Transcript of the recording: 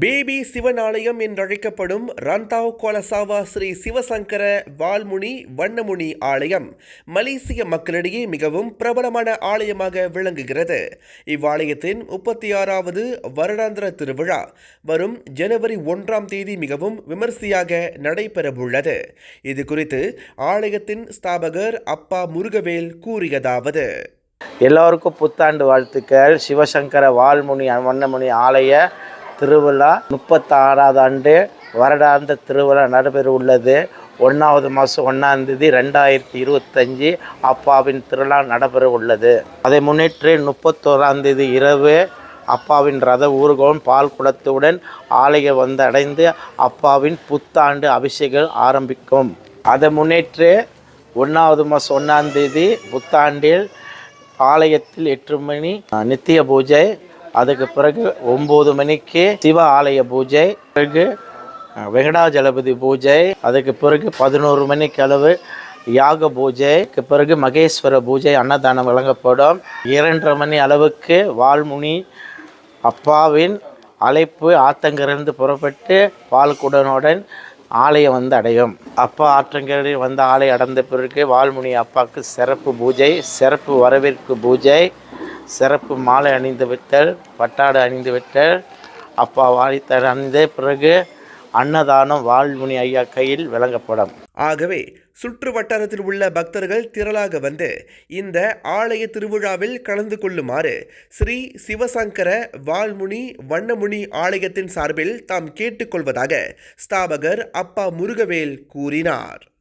Baby Sivan ஆலயம் என்றழைக்கப்படும் Rantau Kuala Sawah Sri Sivasankara Valmuni Vannamuni ஆலயம் மலேசிய மக்களிடையே மிகவும் பிரபலமான ஆலயமாக விளங்குகிறது. இவ்வாலயத்தின் முப்பத்தி ஆறாவது வருடாந்திர திருவிழா வரும் ஜனவரி ஒன்றாம் தேதி மிகவும் விமர்சையாக நடைபெறவுள்ளது. இது குறித்து ஆலயத்தின் ஸ்தாபகர் அப்பா முருகவேல் கூறியதாவது. எல்லோருக்கும் புத்தாண்டு வாழ்த்துக்கள். சிவசங்கர வால்முனி வண்ணமுனி ஆலய திருவிழா முப்பத்தாறாவது ஆண்டு வருடாந்த திருவிழா நடைபெற உள்ளது ஒன்றாவது மாதம் ஒன்றாந்தேதி ரெண்டாயிரத்தி இருபத்தஞ்சி அப்பாவின் திருவிழா நடைபெற உள்ளது அதை முன்னிட்டு முப்பத்தோராந்தேதி இரவு அப்பாவின் ரத ஊர்வலம் பால் குடத்துடன் ஆலயம் வந்து அடைந்து அப்பாவின் புத்தாண்டு அபிஷேகம் ஆரம்பிக்கும். அதை முன்னிட்டு ஒன்றாவது மாதம் ஒன்றாந்தேதி புத்தாண்டில் ஆலயத்தில் எட்டு மணி நித்திய பூஜை அதுக்கு பிறகு ஒம்பது மணிக்கு சிவ ஆலய பூஜை பிறகு வெங்கடாஜலபதி பூஜை அதுக்கு பிறகு பதினோரு மணிக்கு அளவு யாக பூஜைக்கு பிறகு மகேஸ்வர பூஜை அன்னதானம் வழங்கப்படும். இரண்டரை மணி அளவுக்கு வால்முனி அப்பாவின் அழைப்பு ஆத்தங்கிலிருந்து புறப்பட்டு பால்குடனுடன் ஆலயம் வந்து அடையும். அப்பா ஆற்றங்கரில் வந்து ஆலயம் அடைந்த பிறகு வால்முனி அப்பாவுக்கு சிறப்பு பூஜை சிறப்பு வரவேற்பு பூஜை சிறப்பு மாலை அணிந்து விட்டல் பட்டாடு அணிந்து விட்டல். அப்பா வாழித்தர் அணிந்த பிறகு அன்னதானம் வாழ்முனி ஐயா கையில் வழங்கப்படும் ஆகவே சுற்று வட்டாரத்தில் உள்ள பக்தர்கள் திரளாக வந்து இந்த ஆலய திருவிழாவில் கலந்து கொள்ளுமாறு ஸ்ரீ சிவசங்கர வால்முனி வண்ணமுனி ஆலயத்தின் சார்பில் தாம் கேட்டுக்கொள்வதாக ஸ்தாபகர் அப்பா முருகவேல் கூறினார்.